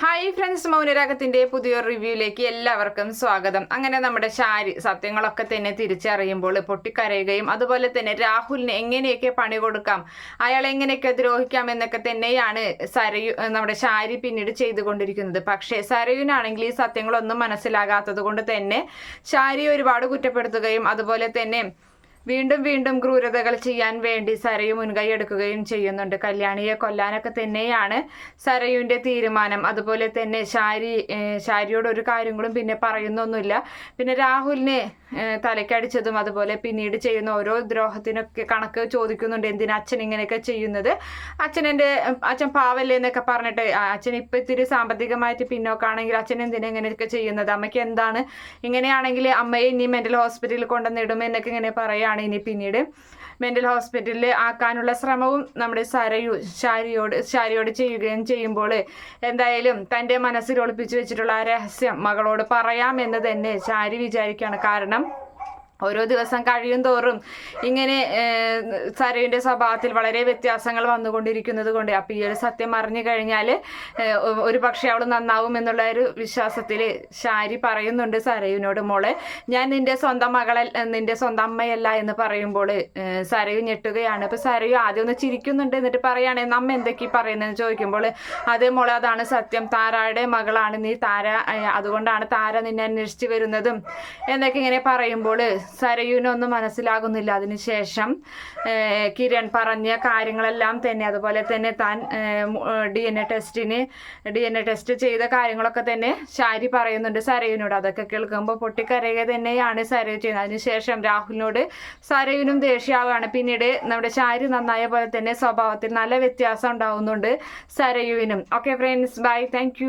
Hi friends മൗനരാഗത്തിന്റെ പുതിയൊരു റിവ്യൂയിലേക്ക് എല്ലാവർക്കും സ്വാഗതം. അങ്ങനെ നമ്മുടെ ശാരി സത്യങ്ങളൊക്കെ തന്നെ തിരിച്ചറിയുമ്പോൾ പൊട്ടിക്കരയുകയും അതുപോലെ തന്നെ രാഹുലിന് എങ്ങനെയൊക്കെ പണി കൊടുക്കാം അയാൾ എങ്ങനെയൊക്കെ ദ്രോഹിക്കാം എന്നൊക്കെ തന്നെയാണ് സരയു നമ്മുടെ ശാരി പിന്നീട് ചെയ്തുകൊണ്ടിരിക്കുന്നത്. പക്ഷേ സരയുനാണെങ്കിൽ ഈ സത്യങ്ങളൊന്നും മനസ്സിലാകാത്തത് കൊണ്ട് തന്നെ ശാരി ഒരുപാട് കുറ്റപ്പെടുത്തുകയും അതുപോലെ തന്നെ വീണ്ടും വീണ്ടും ക്രൂരതകൾ ചെയ്യാൻ വേണ്ടി സരയു മുൻകൈ എടുക്കുകയും ചെയ്യുന്നുണ്ട്. കല്യാണിയെ കൊല്ലാനൊക്കെ തന്നെയാണ് സരയുവിന്റെ തീരുമാനം. അതുപോലെ തന്നെ ശാരി ഷാരിയോട് ഒരു കാര്യങ്ങളും പിന്നെ പറയുന്നൊന്നുമില്ല. പിന്നെ രാഹുലിനെ തലയ്ക്കടിച്ചതും അതുപോലെ പിന്നീട് ചെയ്യുന്ന ഓരോ ദ്രോഹത്തിനൊക്കെ കണക്ക് ചോദിക്കുന്നുണ്ട്. എന്തിനാ അച്ഛൻ ഇങ്ങനെയൊക്കെ ചെയ്യുന്നത്? അച്ഛനെന്റെ അച്ഛൻ പാവല്ലേ എന്നൊക്കെ പറഞ്ഞിട്ട് അച്ഛൻ ഇപ്പം ഇത്തിരി സാമ്പത്തികമായിട്ട് പിന്നോക്കാണെങ്കിൽ അച്ഛൻ എന്തിനാ ഇങ്ങനെയൊക്കെ ചെയ്യുന്നത്? അമ്മയ്ക്ക് എന്താണ്? ഇങ്ങനെയാണെങ്കിൽ അമ്മയെ ഇനി മെന്റൽ ഹോസ്പിറ്റലിൽ കൊണ്ടുവന്നിടും എന്നൊക്കെ ഇങ്ങനെ പറയുകയാണ് ഇനി പിന്നീട് മെന്റൽ ഹോസ്പിറ്റലിൽ ആക്കാനുള്ള ശ്രമവും നമ്മുടെ സരയു ശാരിയോട് ശാരിയോട് ചെയ്യുകയും ചെയ്യുമ്പോൾ എന്തായാലും തന്റെ മനസ്സിൽ ഒളിപ്പിച്ചു വെച്ചിട്ടുള്ള ആ രഹസ്യം മകളോട് പറയാമെന്ന് തന്നെ ശാരി വിചാരിക്കുകയാണ്. കാരണം ഓരോ ദിവസം കഴിയും തോറും ഇങ്ങനെ സരയുടെ സ്വഭാവത്തിൽ വളരെ വ്യത്യാസങ്ങൾ വന്നുകൊണ്ടിരിക്കുന്നത് കൊണ്ട് അപ്പം ഈ ഒരു സത്യം അറിഞ്ഞു കഴിഞ്ഞാൽ ഒരു പക്ഷേ അവൾ നന്നാവും എന്നുള്ള ഒരു വിശ്വാസത്തിൽ ശാരി പറയുന്നുണ്ട് സരയുവിനോട് മോളെ ഞാൻ നിന്റെ സ്വന്തം മകളെ നിന്റെ സ്വന്തം അമ്മയല്ല എന്ന് പറയുമ്പോൾ സരയു ഞെട്ടുകയാണ്. അപ്പോൾ സരയു ആദ്യം ഒന്ന് ചിരിക്കുന്നുണ്ട് എന്നിട്ട് പറയുകയാണെ നമ്മ എന്തൊക്കെ പറയുന്നതെന്ന് ചോദിക്കുമ്പോൾ അതേ മോളെ അതാണ് സത്യം. താരയുടെ മകളാണ് നീ താര അതുകൊണ്ടാണ് താര നിന്നെ അന്വേഷിച്ച് വരുന്നതും എന്നൊക്കെ ഇങ്ങനെ പറയുമ്പോൾ സരയുവിനൊന്നും മനസ്സിലാകുന്നില്ല. അതിനുശേഷം കിരൺ പറഞ്ഞ കാര്യങ്ങളെല്ലാം തന്നെ അതുപോലെ തന്നെ താൻ ഡി എൻ എ ടെസ്റ്റിന് ഡി എൻ എ ടെസ്റ്റ് ചെയ്ത കാര്യങ്ങളൊക്കെ തന്നെ ശാരി പറയുന്നുണ്ട് സരയുവിനോട്. അതൊക്കെ കേൾക്കുമ്പോൾ പൊട്ടിക്കരയുക തന്നെയാണ് സരയു ചെയ്യുന്നത്. അതിനുശേഷം രാഹുലിനോട് സരയുവിനും ദേഷ്യാവുകയാണ് പിന്നീട് നമ്മുടെ ശാരി നന്നായ പോലെ തന്നെ സ്വഭാവത്തിൽ നല്ല വ്യത്യാസം ഉണ്ടാവുന്നുണ്ട് സരയുവിനും. Okay friends bye thank